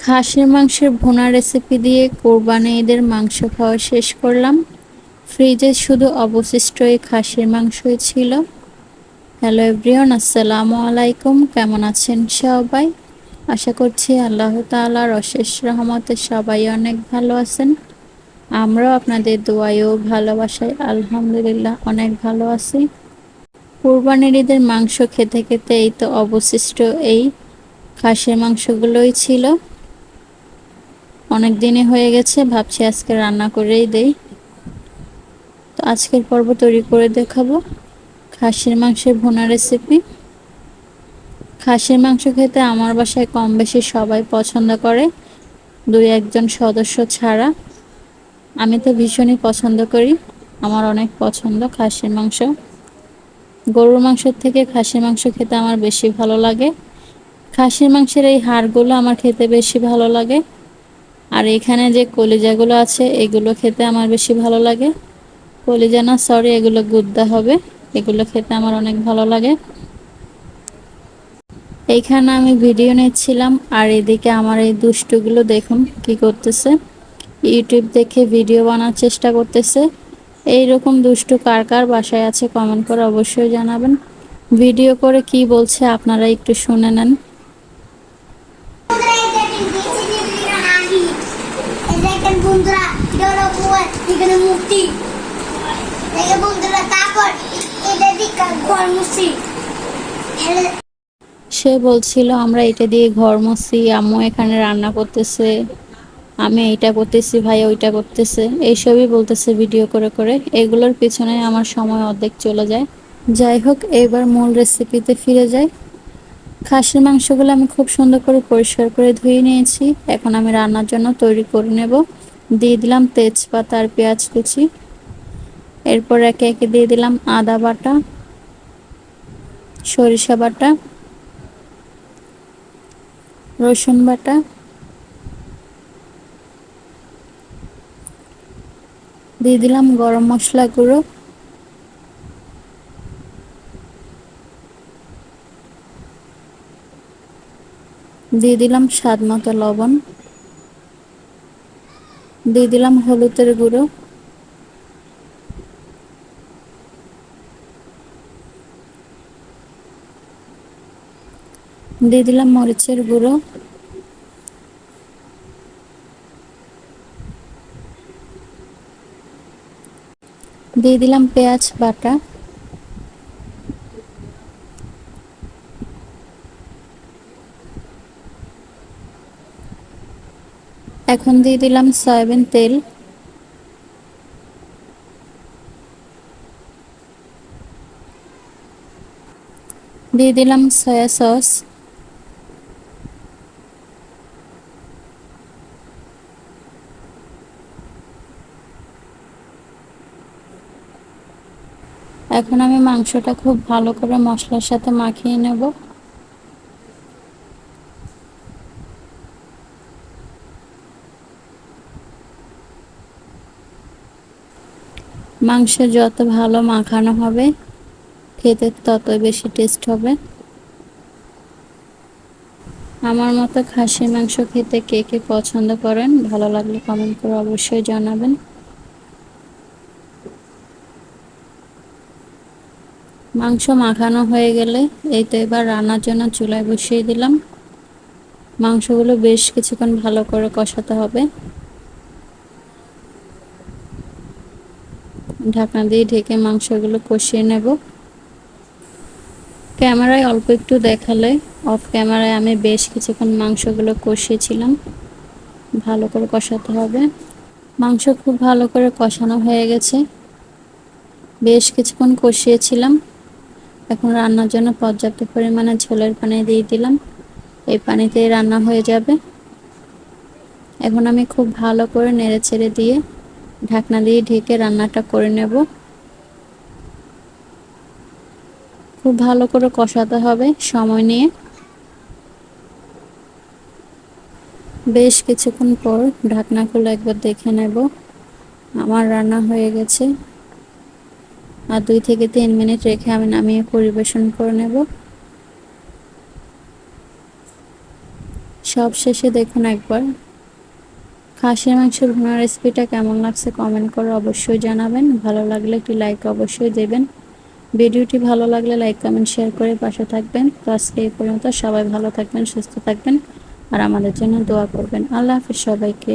খাসির মাংসের ভুনা রেসিপি দিয়ে কোরবানি ঈদের মাংস খাওয়া শেষ করলাম। ফ্রিজে শুধু অবশিষ্ট এই খাসির মাংসই ছিল। হ্যালো এভরিওন আসসালামু আলাইকুম। কেমন আছেন সবাই? আশা করছি আল্লাহ তালার অশেষ রহমতে সবাই অনেক ভালো আছেন। আমরাও আপনাদের দোয়ায় ও ভালোবাসায় আলহামদুলিল্লাহ অনেক ভালো আছি। কোরবানির ঈদের মাংস খেতে খেতে এই তো অবশিষ্ট এই খাসির মাংসগুলোই ছিল। অনেক দিনই হয়ে গেছে, ভাবছি আজকে রান্না করেই দেই। তো আজকের পর্ব তৈরি করে দেখাবো। খাসির মাংসের ভুনা রেসিপি খাসির মাংস খেতে আমার বাসায় কম বেশি সবাই পছন্দ করে, দুই একজন সদস্য ছাড়া। আমি তো ভীষণই পছন্দ করি, আমার অনেক পছন্দ খাসির মাংস। গরুর মাংসের থেকে খাসির মাংস খেতে আমার বেশি ভালো লাগে। খাসির মাংসের এই হাড়গুলো আমার খেতে বেশি ভালো লাগে। আর এখানে যে কলিজাগুলো আছে, এগুলো খেতে আমার বেশি ভালো লাগে। কলিজা না সরি এগুলো গুদ্দা হবে। এগুলো খেতে আমার অনেক ভালো লাগে। এইখানে আমি ভিডিও নিচ্ছিলাম, আর এদিকে আমার এই দুষ্টুগুলো দেখুন কি করতেছে। ইউটিউব দেখে ভিডিও বানার চেষ্টা করতেছে। এই রকম দুষ্টু কার কার বাসায় আছে কমেন্ট করে অবশ্যই জানাবেন। ভিডিও করে কি বলছে, আপনারা একটু শুনে নেন। বন্ধুরা এখানে দেখে বন্ধুরা, তারপর এটা দিকে ঘর মুছি। সে বলছিল, আমরা এটা দিয়ে ঘর মুছি, আম্মু এখানে রান্না করতেছে, আমি এইটা করতেছি, ভাই ওইটা করতেছে। এইসবই বলতেছে ভিডিও করে করে। এগুলোর পিছনে আমার সময় অর্ধেক চলে যায়। যাই হোক, এবার মূল রেসিপিতে ফিরে যাই। খাসির মাংসগুলো আমি খুব সুন্দর করে পরিষ্কার করে ধুয়ে নিয়েছি। এখন আমি রান্নার জন্য তৈরি করে নেব। দিয়ে দিলাম তেজপাতা আর পেঁয়াজ কুচি। এরপর একে একে দিয়ে দিলাম আদা বাটা, সরিষা বাটা, রসুন বাটা, দিয়ে দিলাম গরম মশলা গুঁড়ো। দিয়ে দিলাম স্বাদ মতো লবণ। দিয়ে দিলাম হলুদের গুঁড়ো। দিয়ে দিলাম মরিচের গুঁড়ো। দিয়ে দিলাম পেঁয়াজ বাটা। এখন দিয়ে দিলাম সয়াবিন তেল। দিয়ে দিলাম সয়া সস। এখন আমি মাংসটা খুব ভালো করে মশলার সাথে মাখিয়ে নেব। মাংস যত ভালো মাখানো হবে, খেতে ততই বেশি টেস্ট হবে। আমার মতো খাসি মাংস খেতে কে কে পছন্দ করেন, ভালো লাগলে কমেন্ট করে অবশ্যই জানাবেন। মাংস মাখানো হয়ে গেলে এই তো এবার রান্নার জন্য চুলায় বসিয়ে দিলাম। মাংসগুলো বেশ কিছুক্ষণ ভালো করে কষাতে হবে। ঢাকনা দিয়ে ঢেকে মাংসগুলো কষিয়ে নেব। ক্যামেরায় অল্প একটু দেখালে, অফ ক্যামেরায় আমি বেশ কিছুক্ষণ মাংসগুলো কষিয়েছিলাম। ভালো করে কষাতে হবে। মাংস খুব ভালো করে কষানো হয়ে গেছে। বেশ কিছুক্ষণ কষিয়েছিলাম। এখন রান্নার জন্য পর্যাপ্ত পরিমাণে ঝোলের পানি দিয়ে দিলাম। এই পানিতেই রান্না হয়ে যাবে। এখন আমি খুব ভালো করে নেড়ে ছেড়ে দিয়ে ঢাকনা দিয়ে ঢেকে রান্নাটা করে নেব। খুব ভালো করে কষাতে হবে সময় নিয়ে। বেশ কিছুক্ষণ পর ঢাকনা খুলে একবার দেখে নেব। আমার রান্না হয়ে গেছে। আর দুই থেকে তিন মিনিট রেখে আমি নামিয়ে পরিবেশন করে নেব। সব শেষে দেখুন একবার খাসির মাংসের ভুনা রেসিপিটা কেমন লাগছে কমেন্ট করে অবশ্যই জানাবেন। ভালো লাগলে একটি লাইক অবশ্যই দেবেন। ভিডিওটি ভালো লাগলে লাইক কমেন্ট শেয়ার করে পাশে থাকবেন। তো আজকে এই পর্যন্ত সবাই ভালো থাকবেন, সুস্থ থাকবেন। আর আমাদের জন্য দোয়া করবেন। আল্লাহ হাফিজ সবাইকে।